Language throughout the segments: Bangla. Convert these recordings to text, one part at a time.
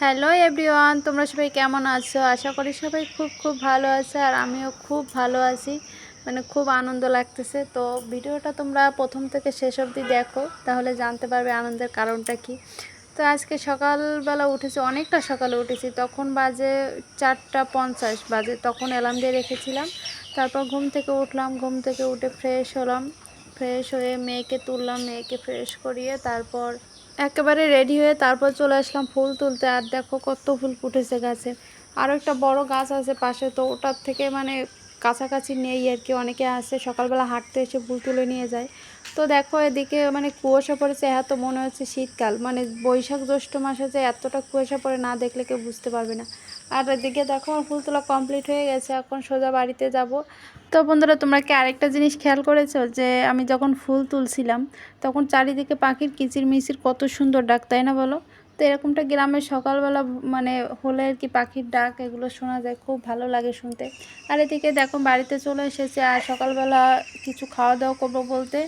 হ্যালো এভরিওয়ান, তোমরা সবাই কেমন আছো? আশা করি সবাই খুব খুব ভালো আছে আর আমিও খুব ভালো আছি। মানে খুব আনন্দ লাগতেছে। তো ভিডিওটা তোমরা প্রথম থেকে শেষ অবধি দেখো, তাহলে জানতে পারবে আনন্দের কারণটা কি। তো আজকে সকালবেলা উঠেছি, অনেকটা সকালে উঠেছি। তখন বাজে চারটা পঞ্চাশ বাজে, তখন অ্যালার্ম দিয়ে রেখেছিলাম। তারপর ঘুম থেকে উঠলাম, ঘুম থেকে উঠে ফ্রেশ হলাম। ফ্রেশ হয়ে মেয়েকে তুললাম, মেয়েকে ফ্রেশ করিয়ে তারপর একেবারে রেডি হয়ে তারপর চলে আসলাম ফুল তুলতে। আর দেখো কত ফুল ফুটেছে গাছে। আরও একটা বড় গাছ আছে পাশে, তো ওটার থেকে মানে কাছাকাছি নেই আর কি। অনেকে আসে সকালবেলা হাঁটতে এসে ফুল তুলে নিয়ে যায়। তো দেখো এদিকে মানে কুয়াশা পড়েছে, এত মনে হচ্ছে শীতকাল। মানে বৈশাখ জ্যৈষ্ঠ মাসে যে এতটা কুয়াশা পড়ে না দেখলে কেউ বুঝতে পারবে না। আর এদিকে দেখো, আমার ফুল তোলা কমপ্লিট হয়ে গেছে, এখন সোজা বাড়িতে যাব। তো বন্ধুরা, তোমরা কি আরেকটা জিনিস খেয়াল করেছ? যে আমি যখন ফুল তুলছিলাম, তখন চারিদিকে পাখির কিচির মিচির কত সুন্দর ডাক, তাই না বলো? তো এরকমটা গ্রামের সকালবেলা মানে হলে আর কি পাখির ডাক, এগুলো শোনা যায়, খুব ভালো লাগে শুনতে। আর এদিকে দেখো, বাড়িতে চলে এসেছে, আর সকালবেলা কিছু খাওয়া দাওয়া করব বলতে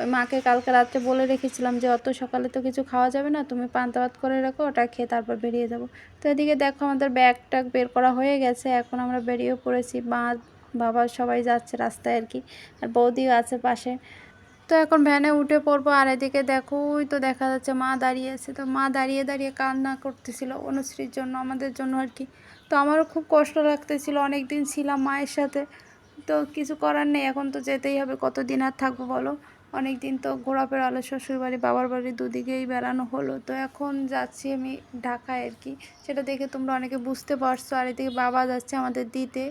ওই মাকে কালকে রাত্রে বলে রেখেছিলাম যে, অত সকালে তো কিছু খাওয়া যাবে না, তুমি পান্তা ভাত করে রাখো, ওটা খেয়ে তারপর বেরিয়ে যাব। তো এদিকে দেখো আমাদের ব্যাগ ট্যাগ বের করা হয়ে গেছে, এখন আমরা বেরিয়ে পড়েছি। মা, বাবা সবাই যাচ্ছে রাস্তায় আর কি, আর বৌদিও আছে পাশে। তো এখন ভ্যানে উঠে পড়ব, আর এদিকে দেখো, ওই তো দেখা যাচ্ছে মা দাঁড়িয়ে আছে। তো মা দাঁড়িয়ে দাঁড়িয়ে কান্না করতেছিল অনুশ্রীর জন্য, আমাদের জন্য আর কি। তো আমারও খুব কষ্ট লাগতেছিল অনেক দিন ছিলাম মায়ের সাথে। তো কিছু করার নেই, এখন তো যেতেই হবে, কতদিন আর থাকব বলো? অনেক দিন তো ঘোরাফেরা হলো শ্বশুর বাড়ি বাবার বাড়ি দুদিকেই বেড়ানো হলো। তো এখন যাচ্ছি আমি ঢাকায় আর কি। সেটা দেখে তোমরা অনেকে বুঝতে পারছ। আর এদিকে বাবা যাচ্ছে আমাদের দিতে।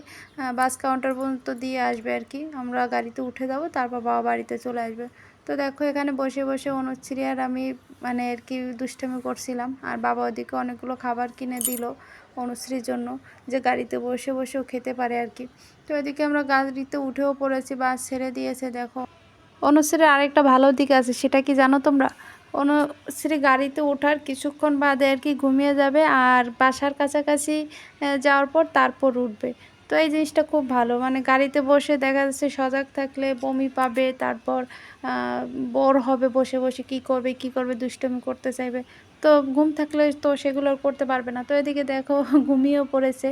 বাস কাউন্টার পর্যন্ত দিয়ে আসবে আর কি। আমরা গাড়িতে উঠে যাব, তারপর বাবা বাড়িতে চলে আসবে। তো দেখো এখানে বসে বসে অনুচ্ছিরি আর আমি মানে আর কি দুষ্টামি করছিলাম। আর বাবা ওদিকে অনেকগুলো খাবার কিনে দিল অনুশ্রীর জন্য, যে গাড়িতে বসে বসেও খেতে পারে আর কি। তো ওইদিকে আমরা গাড়িতে উঠেও পড়েছি, বাস ছেড়ে দিয়েছে, দেখো। অনুশ্রীর আরেকটা ভালো দিক আছে, সেটা কি জানো তোমরা? অনুশ্রী গাড়িতে ওঠার কিছুক্ষণ বাদে আর কি ঘুমিয়ে যাবে আর বাসার কাছাকাছি যাওয়ার পর তারপর উঠবে। তো এই জিনিসটা খুব ভালো। মানে গাড়িতে বসে দেখা যাচ্ছে সজাগ থাকলে বমি পাবে, তারপর বোর হবে বসে বসে, কি করবে কি করবে, দুষ্টমি করতে চাইবে। তো ঘুম থাকলে তো সেগুলো করতে পারবে না। তো এদিকে দেখো ঘুমিয়েও পড়েছে,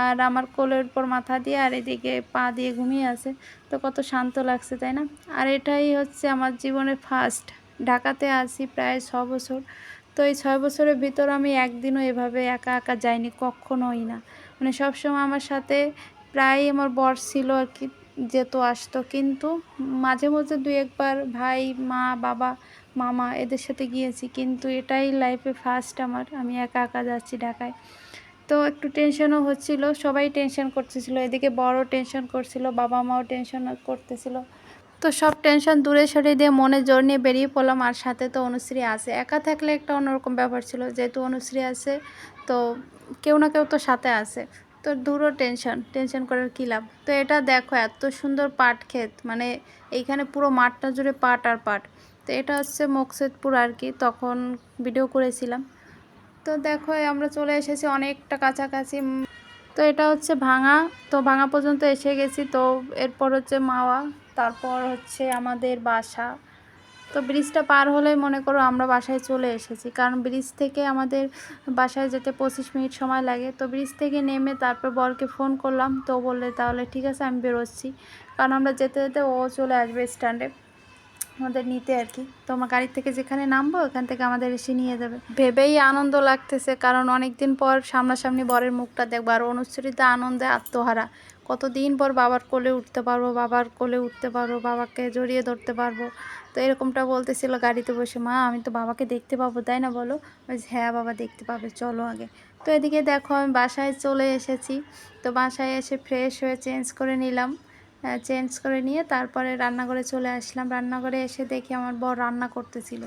আর আমার কোলের উপর মাথা দিয়ে আর এদিকে পা দিয়ে ঘুমিয়ে আছে। তো কত শান্ত লাগছে, তাই না? আর এটাই হচ্ছে আমার জীবনের ফার্স্ট ঢাকাতে আছি প্রায় ছ বছর। তো এই ছয় বছরের ভিতর আমি একদিনও এভাবে একা একা যাইনি, কখনোই না। মানে সবসময় আমার সাথে প্রায় আমার বর ছিল আর কি, যেত, আসতো। কিন্তু মাঝে মধ্যে দু একবার ভাই, মা, বাবা, মামা এদের সাথে গিয়েছি। কিন্তু এটাই লাইফে ফার্স্ট আমার, আমি একা একা যাচ্ছি ঢাকায়। তো একটু টেনশনও হচ্ছিল, সবাই টেনশন করতেছিল। এদিকে বড় টেনশন করছিল বাবা মাও টেনশন করতেছিল। তো সব টেনশন দূরে সরিয়ে দিয়ে মনে জোর নিয়ে বেরিয়ে পড়লাম। আর সাথে তো অনুশ্রী আছে। একা থাকলে একটা অন্যরকম ব্যাপার ছিল। যেহেতু অনুশ্রী আছে, তো কেউ না কেউ তো সাথে আছে। তো দূরও টেনশন। টেনশন করার কী লাভ? তো এটা দেখো, এত সুন্দর পাট ক্ষেত। মানে এইখানে পুরো মাঠটা জুড়ে পাট আর পাট। তো এটা হচ্ছে মকসেদপুর আর কি। তখন ভিডিও করেছিলাম। তো দেখো, আমরা চলে এসেছি অনেকটা কাছাকাছি। তো এটা হচ্ছে ভাঙা। তো ভাঙা পর্যন্ত এসে গেছি। তো এরপর হচ্ছে মাওয়া। তারপর হচ্ছে আমাদের বাসা। তো ব্রিজটা পার হলেই মনে করো আমরা বাসায় চলে এসেছি। কারণ ব্রিজ থেকে আমাদের বাসায় যেতে পঁচিশ মিনিট সময় লাগে। তো ব্রিজ থেকে নেমে তারপর বরকে ফোন করলাম। তো বললে, তাহলে ঠিক আছে, আমি বেরোচ্ছি। কারণ আমরা যেতে যেতে ও চলে আসবে স্ট্যান্ডে আমাদের নিতে আর কি। তো আমার গাড়ি থেকে যেখানে নামবো, ওখান থেকে আমাদের এসে নিয়ে যাবে। ভেবেই আনন্দ লাগতেছে। কারণ অনেক দিন পর সামনাসামনি বরের মুখটা দেখব। আর অনুচ্ছরিত আনন্দে আত্মহারা। কতদিন পর বাবার কোলে উঠতে পারব, বাবার কোলে উঠতে পারব, বাবাকে জড়িয়ে ধরতে পারব। তো এরকমটা বলতেছিল গাড়িতে বসে, মা, আমি তো বাবাকে দেখতে পাবো, তাই না বলো? হ্যাঁ বাবা দেখতে পাবে, চলো আগে। তো এদিকে দেখো, আমি বাসায় চলে এসেছি। তো বাসায় এসে ফ্রেশ হয়ে চেঞ্জ করে নিলাম। চেঞ্জ করে নিয়ে তারপরে রান্নাঘরে চলে আসলাম। রান্নাঘরে এসে দেখি আমার বর রান্না করতেছিল।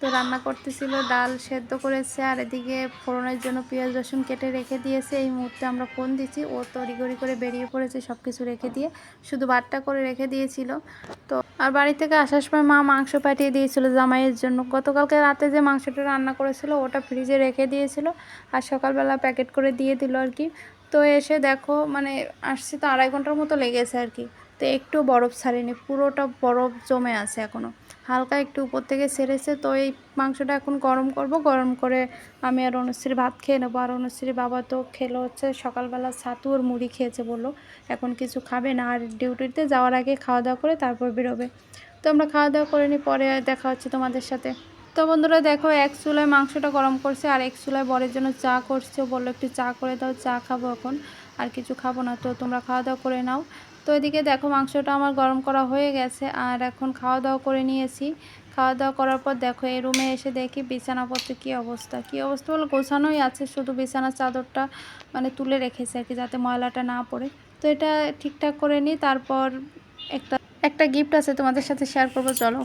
তো রান্না করতেছিল, ডাল সেদ্ধ করেছে আর এদিকে ফোড়নের জন্য পেঁয়াজ, রসুন কেটে রেখে দিয়েছে। এই মুহূর্তে আমরা ফোন দিচ্ছি, ও তড়িগড়ি করে বেরিয়ে পড়েছে সব কিছু রেখে দিয়ে। শুধু বাটটা করে রেখে দিয়েছিল। তো আর বাড়ি থেকে আসার সময় মা মাংস পাঠিয়ে দিয়েছিল জামাইয়ের জন্য। গতকালকে রাতে যে মাংসটা রান্না করেছিল, ওটা ফ্রিজে রেখে দিয়েছিল আর সকালবেলা প্যাকেট করে দিয়ে দিল আর কি। তো এসে দেখো মানে আসছি তো আড়াই ঘণ্টার মতো লেগেছে আর কি। তো একটু বরফ ছাড়েনি, পুরোটা বরফ জমে আছে এখনও হালকা একটু উপর থেকে সেরেছে, তো এই মাংসটা এখন গরম করব। গরম করে আমি আর অনুশ্রী ভাত খেয়ে নেব। আর অনুশ্রী বাবা তো খেলো হচ্ছে সকালবেলা, ছাতু আর মুড়ি খেয়েছে বলল। এখন কিছু খাবে না, আর ডিউটিতে যাওয়ার আগে খাওয়া দাওয়া করে তারপর বেরোবে। তো আমরা খাওয়া দাওয়া করে নিই, পরে দেখা হচ্ছে তোমাদের সাথে। তো বন্ধুরা দেখো, এক চুলায় মাংসটা গরম করছে, আর এক চুলায় বরের জন্য চা করছে। বলল একটু চা করে দাও, চা খাব এখন, আর কিছু খাব না। তো তোমরা খাওয়া দাওয়া করে নাও। তো এদিকে দেখো মাংসটা আমার গরম করা হয়ে গেছে আর এখন খাওয়া দাওয়া করে নিয়েছি। খাওয়া দাওয়া করার পর দেখো এই রুমে এসে দেখি বিছানাপত্রে কী অবস্থা। কী অবস্থা বলে? গোছানোই আছে শুধু বিছানার চাদরটা মানে তুলে রেখেছে আর কি যাতে ময়লাটা না পড়ে। তো এটা ঠিকঠাক করে নিই তারপর একটা একটা গিফট আছে তোমাদের সাথে শেয়ার করব চলো।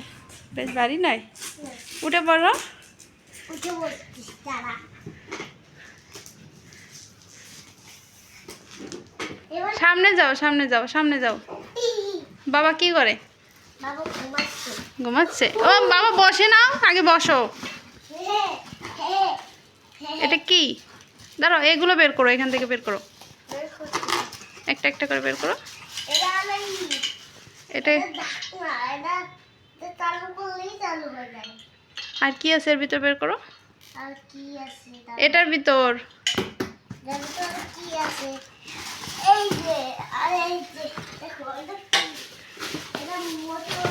বেশ বাড়ি নয় উঠে পড়ো উঠে বলছিস দাঁড়া এবার সামনে যাও সামনে যাও সামনে যাও। বাবা কি করে? ঘুমাচ্ছে। ও বাবা বসে নাও আগে বসো। এটা কি? দাঁড়াও এগুলো বের করো এখান থেকে বের করো। একটা একটা করে বের করো। এটা আর কি আছে এর ভিতর বের করো? এটার ভিতর কি আছে? এই যে আর এই যে দেখো এটা? এটা মোটর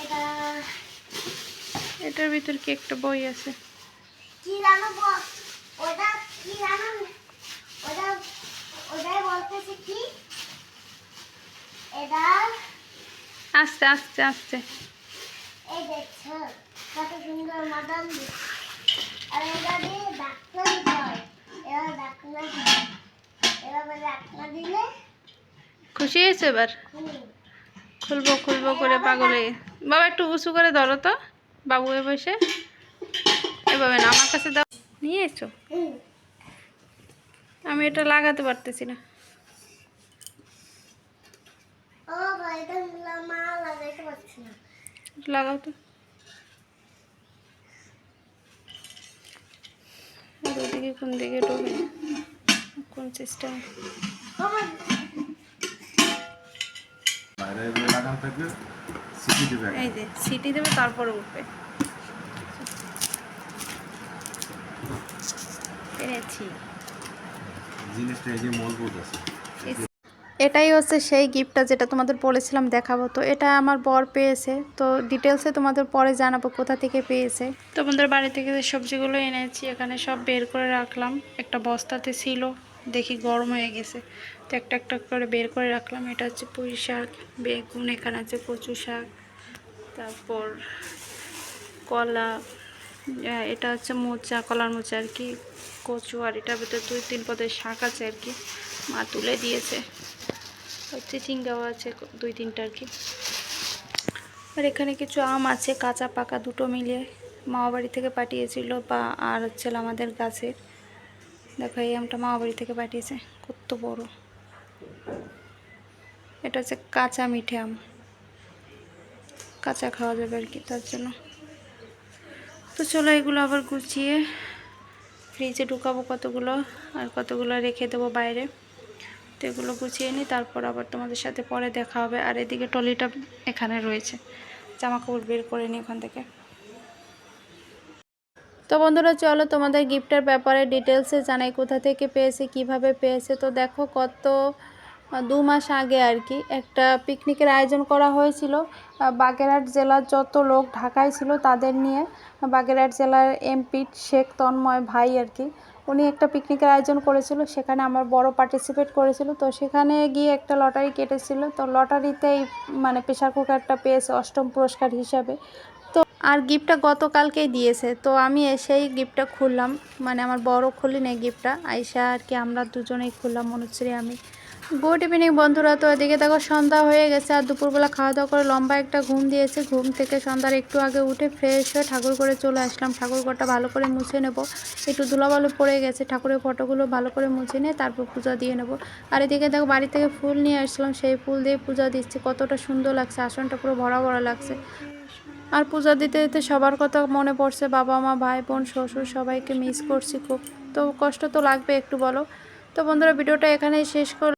এটা এটার ভিতর কি একটা বই আছে? কি জানো ওটা কি জানো? ওটা ওটাই বলতেছে কি? এটা আস্তে আস্তে আস্তে। এই দেখছ কত সুন্দর মাদাম আর এটা দিয়ে ডাক্তার হয় এবার ডাক্তার এবার ডাক্তার দিলে খুশি হয়েছে এবার। খুলবো খুলবো করে পাগলে। বাবা একটু উঁচু করে ধরো তো। বাবু এ বসে। এভাবে না আমার কাছে দাও। নিয়ে এসো। আমি এটা লাগাতে পারতেছি না। লাগাও তো। আর ওদিকে কোন দিকে ঢোকে কোন সিস্টেম বাইরে এগুলো লাগানো থাকবে সিটি দেবে এই যে সিটি দেবে তারপরে উঠবে। পেরেছি। জিনিসটা এই যে মজবুত আছে এটাই হচ্ছে সেই গিফটটা যেটা তোমাদের বলেছিলাম দেখাবো। তো এটা আমার বর পেয়েছে। তো ডিটেলসে তোমাদের পরে জানাব কোথা থেকে পেয়েছে। তোমাদের বাড়ি থেকে যে সবজিগুলো এনেছি এখানে সব বের করে রাখলাম। একটা বস্তাতে ছিল। দেখি গরম হয়ে গেছে। তো একটা একটা করে বের করে রাখলাম। এটা হচ্ছে পুঁই শাক, বেগুন, এখানে আছে কচু শাক, তারপর কলা এটা হচ্ছে মোচা, কলার মোচা আর কি, কচু আর এটার ভিতরে দুই তিন পদের শাক আছে আর কি। মা তুলে দিয়েছে। হচ্ছে চিংগাও আছে দুই তিনটা আর কি। আর এখানে কিছু আম আছে, কাঁচা পাকা দুটো মিলিয়ে মামা বাড়ি থেকে পাঠিয়েছিল বা আর হচ্ছে আমাদের গাছের। দেখো, এই আমটা মামা বাড়ি থেকে পাঠিয়েছে। কত বড়। এটা হচ্ছে কাঁচা মিঠে আম। কাঁচা খাওয়া যাবে আর কি তার জন্য। তো চলো এগুলো আবার গুছিয়ে ফ্রিজে ঢুকাবো কতগুলো আর কতগুলো রেখে দেবো বাইরে। তো এগুলো গুছিয়ে নিই, তারপর আবার তোমাদের সাথে পরে দেখা হবে। আর এদিকে টলিটা এখানে রয়েছে। জামা কাপড় বের করে নিই ওখান থেকে। তো বন্ধুরা, চলো তোমাদের গিফটের ব্যাপারে ডিটেলসে জানাই কোথা থেকে পেয়েছে, কীভাবে পেয়েছে। তো দেখো, কত, দু মাস আগে আর কি একটা পিকনিকের আয়োজন করা হয়েছিল। বাগেরহাট জেলার যত লোক ঢাকায় ছিল তাদের নিয়ে বাগেরহাট জেলার এমপি শেখ তন্ময় ভাই আর কি, উনি একটা পিকনিকের আয়োজন করেছিল। সেখানে আমার বড় পার্টিসিপেট করেছিল। তো সেখানে গিয়ে একটা লটারি কেটেছিল। তো লটারিতেই মানে প্রেশার কুকারটা পেয়েছে অষ্টম পুরস্কার হিসাবে। আর গিফটটা গতকালকেই দিয়েছে। তো আমি এসেই গিফটটা খুললাম। মানে আমার বড় খুলি নেই গিফটটা। আইসা আর কি, আমরা দুজনেই খুললাম মনুশ্রী আমি। গুড ইভিনিং বন্ধুরা, তো এদিকে দেখো সন্ধ্যা হয়ে গেছে আর দুপুরবেলা খাওয়া দাওয়া করে লম্বা একটা ঘুম দিয়েছে। ঘুম থেকে সন্ধ্যার একটু আগে উঠে ফ্রেশ হয়ে ঠাকুর করে চলে আসলাম। ঠাকুর ঘরটা ভালো করে মুছে নেব। একটু ধুলাবালু পড়ে গেছে, ঠাকুরের ফটোগুলো ভালো করে মুছে নিয়ে তারপর পূজা দিয়ে নেব। আর এদিকে দেখো বাড়ি থেকে ফুল নিয়ে আসলাম, সেই ফুল দিয়ে পূজা দিচ্ছি। কতটা সুন্দর লাগছে, আসনটা পুরো ভরা ভরা লাগছে। আর পূজা দিতে দিতে সবার কথা মনে পড়ছে, বাবা মা, ভাই বোন, শ্বশুর সবাইকে মিস করছি খুব। তো কষ্ট তো লাগবে একটু বলো। তো বন্ধুরা, ভিডিওটা এখানেই শেষ কর